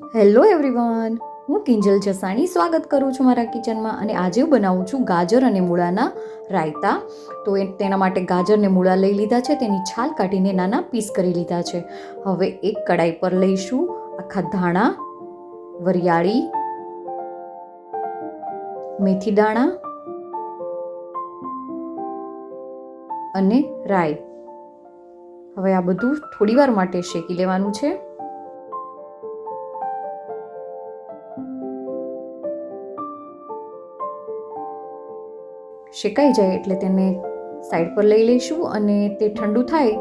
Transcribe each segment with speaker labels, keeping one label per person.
Speaker 1: Hello everyone હું કિંજલ જસાણી સ્વાગત કરું છું મારા કિચનમાં અને આજે હું બનાવું છું ગાજર અને મૂળાના રાયતા. તો તેના માટે ગાજરને મૂળા લઈ લીધા છે, તેની છાલ કાઢીને નાના પીસ કરી લીધા છે. હવે એક કડાઈ પર લઈશું આખા ધાણા, વરિયાળી, મેથી દાણા અને રાઈ. હવે આ બધું થોડીવાર માટે શેકી લેવાનું છે. શેકાઈ જાય એટલે તેને સાઈડ પર લઈ લઈશું અને તે ઠંડુ થાય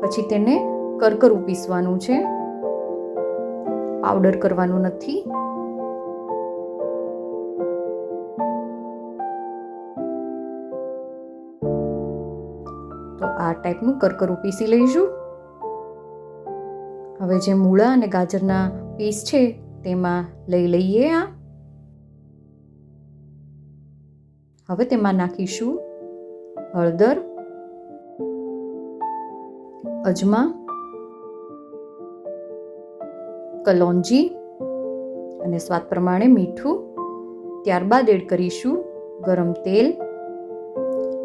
Speaker 1: પછી તેને કરકરું પીસવાનું છે. પાવડર કરવાનું નથી. તો આ ટાઈપનું કરકરું પીસી લઈશું. હવે જે મૂળા અને ગાજરના પીસ છે તેમાં લઈ લઈએ આ. હવે તેમાં નાખીશું હળદર, અજમા, કલોંજી અને સ્વાદ પ્રમાણે મીઠું. ત્યારબાદ એડ કરીશું ગરમ તેલ.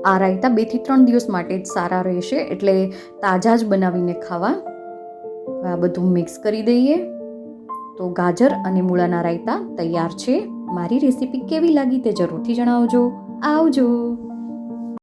Speaker 1: આ રાયતા બેથી ત્રણ દિવસ માટે જ સારા રહેશે, એટલે તાજા જ બનાવીને ખાવા. આ બધું મિક્સ કરી દઈએ. તો ગાજર અને મૂળાના રાયતા તૈયાર છે. મારી રેસીપી કેવી લાગી તે જરૂરથી જણાવજો. આવજો.